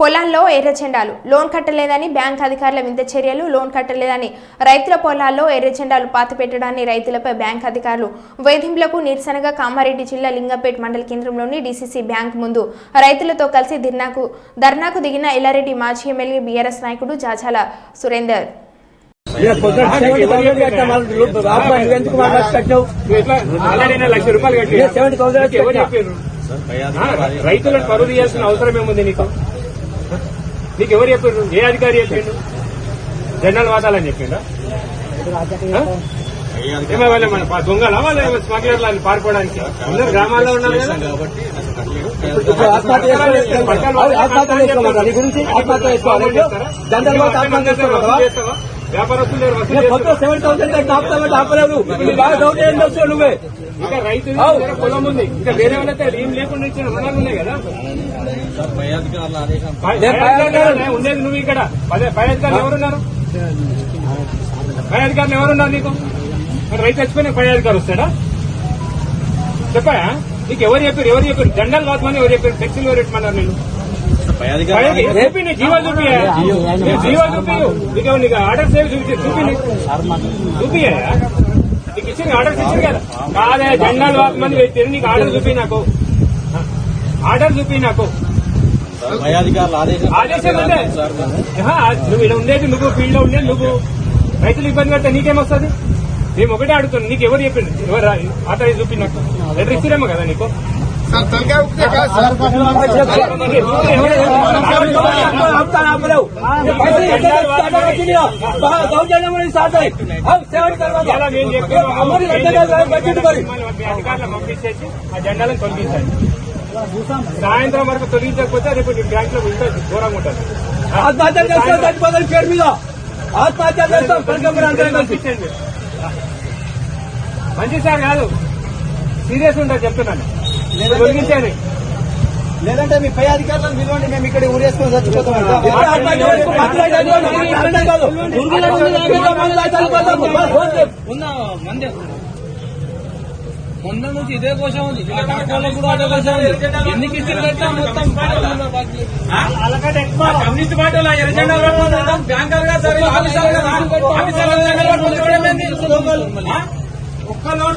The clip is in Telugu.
పొలాల్లో ఎర్రచెండాలు. లోన్ కట్టలేదని బ్యాంక్ అధికారుల వింత చర్యలు లోన్ కట్టలేదని రైతుల పొలాల్లో ఎర్రచెండాలు పాతిపెట్టడాన్ని రైతులపై బ్యాంక్ అధికారులు. వేధింపులకు నిరసనగా కామారెడ్డి జిల్లా లింగంపేట్ మండల కేంద్రంలోని డీసీసీ బ్యాంక్ ముందు రైతులతో కలిసి ధర్నాకు ధర్నాకు దిగిన ఎల్లారెడ్డి మాజీ ఎమ్మెల్యే బీఆర్ఎస్ నాయకుడు జాజాల సురేందర్. రైతులను పరువు తీయాల్సిన అవసరం ఏముంది నీకు? నీకు ఎవరు చెప్పారు? ఏ అధికారి చెప్పిండు? జనరల్ వాదాలని చెప్పిండా? మన దొంగలా? వాళ్ళ స్మగ్లర్లు అని పారిపోవడానికి? అందరు గ్రామాల్లో ఉన్నారు ఆత్మహత్య చేసుకోవాలి. గురించి ఆత్మహత్య చేసుకోవాలి. ఆత్మహత్య చేసుకోమంటావా? వ్యాపారస్తులు? సెవెన్ థౌసండ్ ఆపుతామంటే ఆపలేవు నీ బాగా డౌట్ నువ్వే. ఇంకా రైతు పొలం ఉంది. ఇంకా వేరే వాళ్ళైతే ఏం లేకుండా ఇచ్చిన రుణాలు ఉన్నాయి కదా. ఉండేది నువ్వు ఇక్కడ. పదే పై అధికారులు ఎవరున్నారు? పై అధికారులు ఎవరున్నారు నీకు? మరి రైతు చచ్చిపోయిన పై అధికారి వస్తాడా? చెప్పా నీకు ఎవరు చెప్పారు? ఎవరు చెప్పారు? జెండల్ వాత్మని ఎవరు చెప్పారు? టెక్సీలు ఎవరు పెట్టమన్నారు నేను చూపి జీవో చూపి. జీవో చూపి. నీకు ఎవరు నీకు ఆర్డర్స్ ఏవి చూపి. చూపి నీకు. చూపియా నీకు ఇచ్చింది ఆర్డర్స్ ఇచ్చింది కదా. కాదే జెండాలు వాత్మని పెట్టారు నీకు ఆర్డర్ చూపి నాకు. ఆర్డర్ చూపి నాకు. ఆదేశం నువ్వు ఇలా ఉండేది నువ్వు ఫీల్డ్లో ఉండేది నువ్వు. రైతులు ఇబ్బంది పడితే నీకేమొస్తుంది మేము ఒకటే అడుగుతున్నాం నీకు ఎవరు చెప్పింది ఎవరు ఆటో చూపి నాకు. లెటర్ ఇచ్చిరేమో కదా నీకు? స్టార్ట్ అయ్యి సెవెన్ తర్వాత బడ్జెట్ మరి పంపించేసి ఆ జెండాలను సాయంత్రం వరకు తొలగించకపోతే రేపు నీ బ్యాంక్లో ఇంకా దూరంగా ఉంటుంది. ఆత్మహత్య చేస్తాం చచ్చిపోతాం పేరు మీద. ఆత్మహత్య చేస్తాం పలికమ్మని అందరం కలిసి పంపించండి మంచి సార్ కాదు. సీరియస్ ఉంటుంది చెప్తున్నాను. తొలగించండి లేదంటే మీ పై అధికారులను పిలవండి మేము ఇక్కడ ఊరేసుకొని చచ్చిపోతాం మొన్న నుంచి ఇదే కోసం ఉంది. మొత్తం కమ్యూనిస్ట్ పార్టీలో ఎర్రజెండా బ్యాంకర్గా సరే ఆఫీసర్గా ఒక్క లోన్